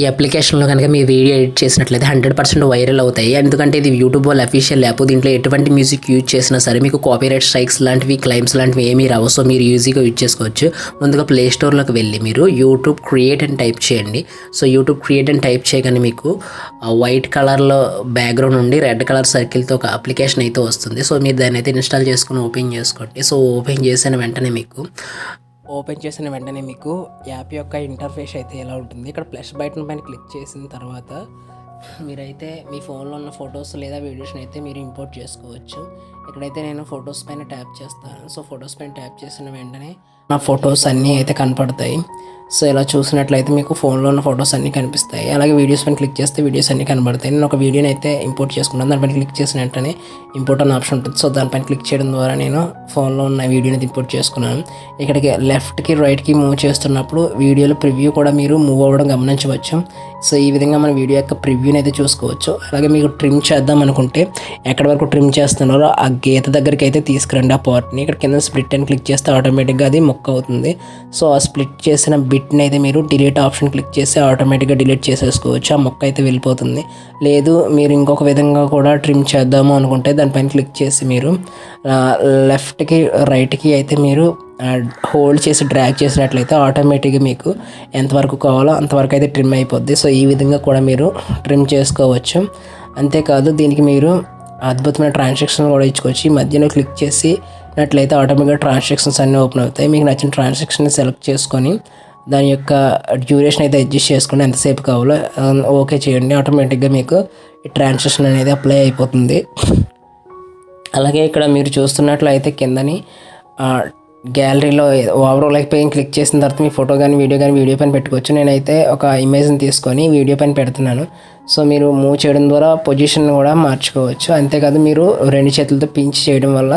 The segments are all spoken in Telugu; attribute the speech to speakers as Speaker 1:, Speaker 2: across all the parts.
Speaker 1: ఈ అప్లికేషన్లో కనుక మీ వీడియో ఎడిట్ చేసినట్లయితే హండ్రెడ్ పర్సెంట్ వైరల్ అవుతాయి. ఎందుకంటే ఇది యూట్యూబ్ వాళ్ళ అఫీషియల్ యాప్ దీంట్లో ఎటువంటి మ్యూజిక్ యూజ్ చేసినా సరే మీకు కాపీరైట్ స్ట్రైక్స్ లాంటివి క్లైమ్స్ లాంటివి ఏమీ రావు. సో మీరు ఈజీగా యూజ్ చేసుకోవచ్చు. ముందుగా ప్లే స్టోర్లోకి వెళ్ళి మీరు యూట్యూబ్ క్రియేట్ అని టైప్ చేయండి. సో యూట్యూబ్ క్రియేట్ అని టైప్ చేయగానే మీకు వైట్ కలర్లో బ్యాక్గ్రౌండ్ ఉండి రెడ్ కలర్ సర్కిల్తో ఒక అప్లికేషన్ అయితే వస్తుంది. సో మీరు దాన్ని అయితే ఇన్స్టాల్ చేసుకుని ఓపెన్ చేసుకోండి. సో ఓపెన్ చేసిన వెంటనే మీకు ఓపెన్ చేసిన వెంటనే మీకు యాప్ యొక్క ఇంటర్ఫేస్ అయితే ఎలా ఉంటుంది? ఇక్కడ ప్లస్ బటన్ పైన క్లిక్ చేసిన తర్వాత మీరైతే మీ ఫోన్లో ఉన్న ఫొటోస్ లేదా వీడియోస్ని అయితే మీరు ఇంపోర్ట్ చేసుకోవచ్చు. ఇక్కడైతే నేను ఫొటోస్ పైన ట్యాప్ చేస్తాను సో ఫొటోస్ పైన ట్యాప్ చేసిన వెంటనే నా ఫొటోస్ అన్నీ అయితే కనపడతాయి. సో ఇలా చూసినట్లయితే మీకు ఫోన్లో ఉన్న ఫొటోస్ అన్నీ కనిపిస్తాయి. అలాగే వీడియోస్ పైన క్లిక్ చేస్తే వీడియోస్ అన్నీ కనబడతాయి. నేను ఒక వీడియోని అయితే ఇంపోర్ట్ చేసుకున్నాను. దానిపైన క్లిక్ చేసిన వెంటనే ఇంపోర్ట్ అనే ఆప్షన్ ఉంటుంది. సో దానిపైన క్లిక్ చేయడం ద్వారా నేను ఫోన్లో ఉన్న వీడియోని ఇంపోర్ట్ చేసుకున్నాను. ఇక్కడికి లెఫ్ట్కి రైట్కి మూవ్ చేస్తున్నప్పుడు వీడియోలో ప్రివ్యూ కూడా మీరు మూవ్ అవ్వడం గమనించవచ్చు. సో ఈ విధంగా మన వీడియో యొక్క ప్రివ్యూని అయితే చూసుకోవచ్చు. అలాగే మీకు ట్రిమ్ చేద్దాం అనుకుంటే ఎక్కడి వరకు ట్రిమ్ చేస్తున్నారో ఆ గీత దగ్గరికి అయితే తీసుకురండి. ఆ పార్ట్ని ఇక్కడ కింద స్ప్లిట్ అని క్లిక్ చేస్తే ఆటోమేటిక్గా అది మొక్క అవుతుంది. సో ఆ స్ప్లిట్ చేసిన బిట్ని అయితే మీరు డిలీట్ ఆప్షన్ క్లిక్ చేసి ఆటోమేటిక్గా డిలీట్ చేసేసుకోవచ్చు. ఆ మొక్క అయితే వెళ్ళిపోతుంది. లేదు మీరు ఇంకొక విధంగా కూడా ట్రిమ్ చేద్దాము అనుకుంటే దానిపైన క్లిక్ చేసి మీరు లెఫ్ట్కి రైట్కి అయితే మీరు హోల్డ్ చేసి డ్రాగ్ చేసినట్లయితే ఆటోమేటిక్గా మీకు ఎంతవరకు కావాలో అంతవరకు అయితే ట్రిమ్ అయిపోద్ది. సో ఈ విధంగా కూడా మీరు ట్రిమ్ చేసుకోవచ్చు. అంతేకాదు దీనికి మీరు అద్భుతమైన ట్రాన్సాక్షన్ కూడా ఇచ్చుకోవచ్చు ఈ మధ్యలో క్లిక్ చేసి నట్లయితే ఆటోమేటిక్గా ట్రాన్సాక్షన్స్ అన్నీ ఓపెన్ అవుతాయి. మీకు నచ్చిన ట్రాన్సాక్షన్ సెలెక్ట్ చేసుకొని దాని యొక్క డ్యూరేషన్ అయితే అడ్జస్ట్ చేసుకుని ఎంతసేపు కావాలో ఓకే చేయండి. ఆటోమేటిక్గా మీకు ఈ ట్రాన్సాక్షన్ అనేది అప్లై అయిపోతుంది. అలాగే ఇక్కడ మీరు చూస్తున్నట్లయితే కిందని గ్యాలరీలో ఓవరాల్ పైన క్లిక్ చేసిన తర్వాత మీ ఫోటో కానీ వీడియో కానీ వీడియో పైన పెట్టుకోవచ్చు. నేనైతే ఒక ఇమేజ్ని తీసుకొని వీడియో పైన పెడుతున్నాను. సో మీరు మూవ్ చేయడం ద్వారా పొజిషన్ కూడా మార్చుకోవచ్చు. అంతేకాదు మీరు రెండు చేతులతో పించ్ చేయడం వల్ల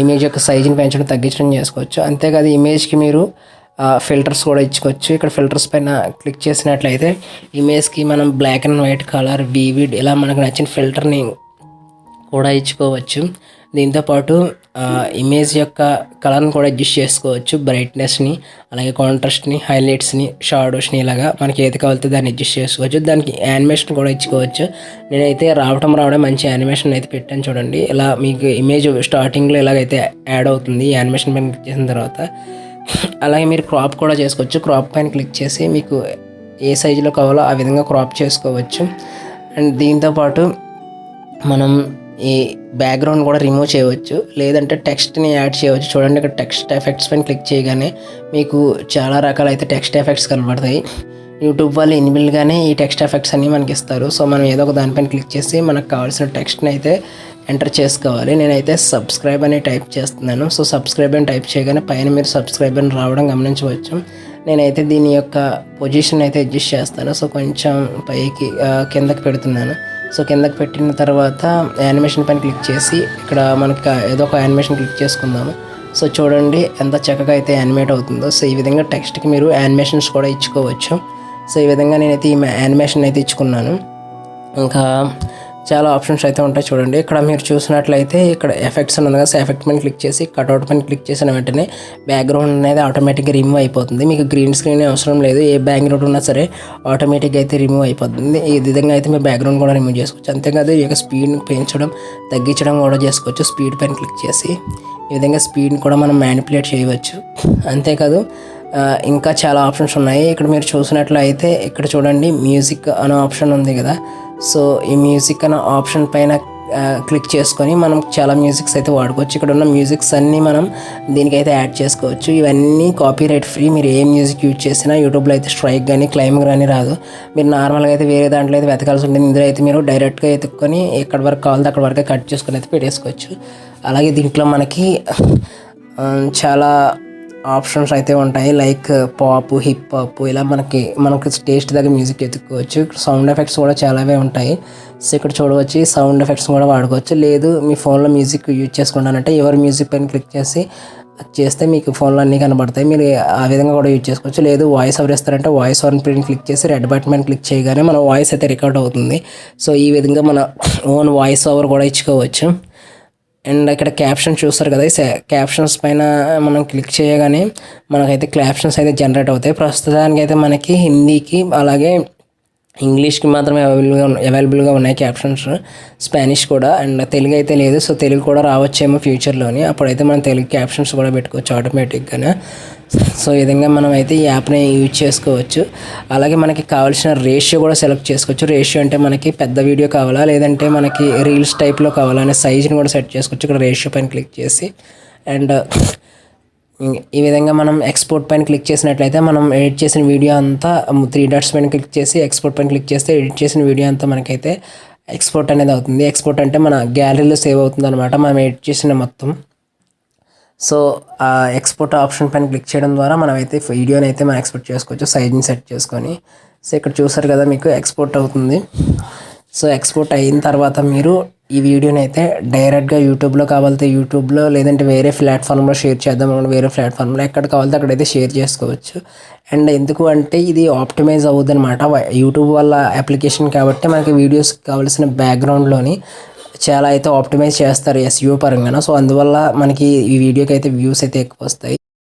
Speaker 1: ఇమేజ్ యొక్క సైజుని పెంచడం తగ్గించడం చేసుకోవచ్చు. అంతేకాదు ఇమేజ్కి మీరు ఫిల్టర్స్ కూడా ఇచ్చుకోవచ్చు. ఇక్కడ ఫిల్టర్స్ పైన క్లిక్ చేసినట్లయితే ఇమేజ్కి మనం black and white colour vivid ఇలా మనకు నచ్చిన ఫిల్టర్ని కూడా ఇచ్చుకోవచ్చు. దీంతోపాటు ఇమేజ్ యొక్క కలర్ని కూడా అడ్జస్ట్ చేసుకోవచ్చు బ్రైట్నెస్ని అలాగే కాంట్రాస్ట్ని హైలైట్స్ని షాడోస్ని ఇలాగా మనకి ఏది కావాలితే దాన్ని అడ్జస్ట్ చేసుకోవచ్చు. దానికి యానిమేషన్ కూడా ఇచ్చుకోవచ్చు. నేనైతే రావటం రావడం మంచి యానిమేషన్ అయితే పెట్టాను చూడండి. ఇలా మీకు ఇమేజ్ స్టార్టింగ్లో ఇలాగైతే యాడ్ అవుతుంది యానిమేషన్ పైన క్లిక్ చేసిన తర్వాత. అలాగే మీరు క్రాప్ కూడా చేసుకోవచ్చు. క్రాప్ పైన క్లిక్ చేసి మీకు ఏ సైజులో కావాలో ఆ విధంగా క్రాప్ చేసుకోవచ్చు. అండ్ దీంతోపాటు మనం ఈ బ్యాక్గ్రౌండ్ కూడా రిమూవ్ చేయవచ్చు. లేదంటే టెక్స్ట్ని యాడ్ చేయవచ్చు. చూడండి ఇక్కడ టెక్స్ట్ ఎఫెక్ట్స్ పైన క్లిక్ చేయగానే మీకు చాలా రకాలైతే టెక్స్ట్ ఎఫెక్ట్స్ కనబడతాయి. యూట్యూబ్ వాళ్ళు ఇన్బిల్గానే ఈ టెక్స్ట్ ఎఫెక్ట్స్ అన్నీ మనకి ఇస్తారు. సో మనం ఏదో ఒక దానిపైన క్లిక్ చేసి మనకు కావాల్సిన టెక్స్ట్ని అయితే ఎంటర్ చేసుకోవాలి. నేనైతే సబ్స్క్రైబ్ అని టైప్ చేస్తున్నాను. సో సబ్స్క్రైబ్ అని టైప్ చేయగానే పైన మీరు సబ్స్క్రైబ్ అని రావడం గమనించవచ్చు. నేనైతే దీని యొక్క పొజిషన్ అయితే అడ్జస్ట్ చేస్తాను. సో కొంచెం పైకి కిందకి పెడుతున్నాను. సో కిందకి పెట్టిన తర్వాత యానిమేషన్ పైన క్లిక్ చేసి ఇక్కడ మనకి ఏదో ఒక యానిమేషన్ క్లిక్ చేసుకుందాము. సో చూడండి ఎంత చక్కగా అయితే యానిమేట్ అవుతుందో. సో ఈ విధంగా టెక్స్ట్కి మీరు యానిమేషన్స్ కూడా ఇచ్చుకోవచ్చు. సో ఈ విధంగా నేనైతే ఈ యానిమేషన్ అయితే ఇచ్చుకున్నాను. ఇంకా చాలా ఆప్షన్స్ అయితే ఉంటాయి చూడండి. ఇక్కడ మీరు చూసినట్లయితే ఇక్కడ ఎఫెక్ట్స్ ఉన్నది కదా ఎఫెక్ట్ పైన క్లిక్ చేసి కట్అవుట్ పైన క్లిక్ చేసిన వెంటనే బ్యాక్గ్రౌండ్ అనేది ఆటోమేటిక్గా రిమూవ్ అయిపోతుంది. మీకు గ్రీన్ స్క్రీన్ అవసరం లేదు ఏ బ్యాక్గ్రౌండ్ ఉన్నా సరే ఆటోమేటిక్గా అయితే రిమూవ్ అయిపోతుంది. ఈ విధంగా అయితే మీ బ్యాక్గ్రౌండ్ కూడా రిమూవ్ చేసుకోవచ్చు. అంతేకాదు ఈ యొక్క స్పీడ్ని పెంచడం తగ్గించడం కూడా చేసుకోవచ్చు. స్పీడ్ పైన క్లిక్ చేసి ఈ విధంగా స్పీడ్ని కూడా మనం మ్యానిపులేట్ చేయవచ్చు. అంతేకాదు ఇంకా చాలా ఆప్షన్స్ ఉన్నాయి. ఇక్కడ మీరు చూసినట్లయితే ఇక్కడ చూడండి మ్యూజిక్ అనే ఆప్షన్ ఉంది కదా. సో ఈ మ్యూజిక్ అనే ఆప్షన్ పైన క్లిక్ చేసుకొని మనం చాలా మ్యూజిక్స్ అయితే వాడుకోవచ్చు. ఇక్కడ ఉన్న మ్యూజిక్స్ అన్నీ మనం దీనికైతే యాడ్ చేసుకోవచ్చు. ఇవన్నీ కాపీ రైట్ ఫ్రీ. మీరు ఏ మ్యూజిక్ యూజ్ చేసినా యూట్యూబ్లో అయితే స్ట్రైక్ కానీ క్లైమ్ కానీ రాదు. మీరు నార్మల్గా అయితే వేరే దాంట్లో అయితే వెతకాల్సి ఉంటుంది. ఇందులో అయితే మీరు డైరెక్ట్గా ఎత్తుక్కొని ఎక్కడి వరకు కావాలో అక్కడ వరకు కట్ చేసుకొని అయితే పెట్టేసుకోవచ్చు. అలాగే దీంట్లో మనకి చాలా ఆప్షన్స్ అయితే ఉంటాయి. లైక్ పాప్ హిప్ హాప్ ఇలా మనకి మనకి టేస్ట్ దగ్గర మ్యూజిక్ ఎత్తుకోవచ్చు. సౌండ్ ఎఫెక్ట్స్ కూడా చాలావే ఉంటాయి. సో ఇక్కడ చూడవచ్చు సౌండ్ ఎఫెక్ట్స్ కూడా వాడుకోవచ్చు. లేదు మీ ఫోన్లో మ్యూజిక్ యూజ్ చేసుకుంటానంటే ఎవరి మ్యూజిక్ పైన క్లిక్ చేసి చేస్తే మీకు ఫోన్లో అన్నీ కనబడతాయి. మీరు ఆ విధంగా కూడా యూజ్ చేసుకోవచ్చు. లేదు వాయిస్ ఎవరు ఇస్తారంటే వాయిస్ ఓవర్ ప్రింట్ క్లిక్ చేసి రెడ్ బటన్ క్లిక్ చేయగానే మన వాయిస్ అయితే రికార్డ్ అవుతుంది. సో ఈ విధంగా మన ఓన్ వాయిస్ ఓవర్ కూడా ఇచ్చుకోవచ్చు. అండ్ ఇక్కడ క్యాప్షన్ చూస్తారు కదా క్యాప్షన్స్ పైన మనం క్లిక్ చేయగానే మనకైతే క్యాప్షన్స్ అయితే జనరేట్ అవుతాయి. ప్రస్తుతానికి అయితే మనకి హిందీకి అలాగే ఇంగ్లీష్కి మాత్రమే అవైలబుల్గా అవైలబుల్గా ఉన్నాయి క్యాప్షన్స్. స్పానిష్ కూడా అండ్ తెలుగు అయితే లేదు. సో తెలుగు కూడా రావచ్చేమో ఫ్యూచర్లోని. అప్పుడైతే మనం తెలుగు క్యాప్షన్స్ కూడా పెట్టుకోవచ్చు ఆటోమేటిక్గానే. సో ఈ విధంగా మనం అయితే ఈ యాప్ని యూజ్ చేసుకోవచ్చు. అలాగే మనకి కావాల్సిన రేషియో కూడా సెలెక్ట్ చేసుకోవచ్చు. రేషియో అంటే మనకి పెద్ద వీడియో కావాలా లేదంటే మనకి రీల్స్ టైప్లో కావాలా అనే సైజ్ని కూడా సెట్ చేసుకోవచ్చు. ఇక్కడ రేషియో పైన క్లిక్ చేసి. అండ్ ఈ విధంగా మనం ఎక్స్పోర్ట్ పైన క్లిక్ చేసినట్లయితే మనం ఎడిట్ చేసిన వీడియో అంతా త్రీ డాట్స్ పైన క్లిక్ చేసి ఎక్స్పోర్ట్ పైన క్లిక్ చేస్తే ఎడిట్ చేసిన వీడియో అంతా మనకైతే ఎక్స్పోర్ట్ అనేది అవుతుంది. ఎక్స్పోర్ట్ అంటే మన గ్యాలరీలో సేవ్ అవుతుంది అనమాట మనం ఎడిట్ చేసిన మొత్తం. సో ఆ ఎక్స్పోర్ట్ ఆప్షన్ పైన క్లిక్ చేయడం ద్వారా మనమైతే వీడియోని అయితే మనం ఎక్స్పోర్ట్ చేసుకోవచ్చు సైజ్ని సెట్ చేసుకొని. సో ఇక్కడ చూసారు కదా మీకు ఎక్స్పోర్ట్ అవుతుంది. సో ఎక్స్పోర్ట్ అయిన తర్వాత మీరు ఈ వీడియోని అయితే డైరెక్ట్గా యూట్యూబ్లో కావాలితే యూట్యూబ్లో లేదంటే వేరే ప్లాట్ఫామ్లో షేర్ చేద్దాం వేరే ప్లాట్ఫామ్లో ఎక్కడ కావాలితే అక్కడైతే షేర్ చేసుకోవచ్చు. అండ్ ఎందుకు అంటే ఇది ఆప్టిమైజ్ అవుతుంది అనమాట యూట్యూబ్ వల్ల అప్లికేషన్ కాబట్టి మనకి వీడియోస్ కావాల్సిన బ్యాక్గ్రౌండ్లోని చాలా అయితే ఆప్టిమైజ్ చేస్తారు ఎస్యూ పరంగా సో అందువల్ల మనకి ఈ వీడియోకి అయితే వ్యూస్ అయితే ఎక్కువ వస్తాయి.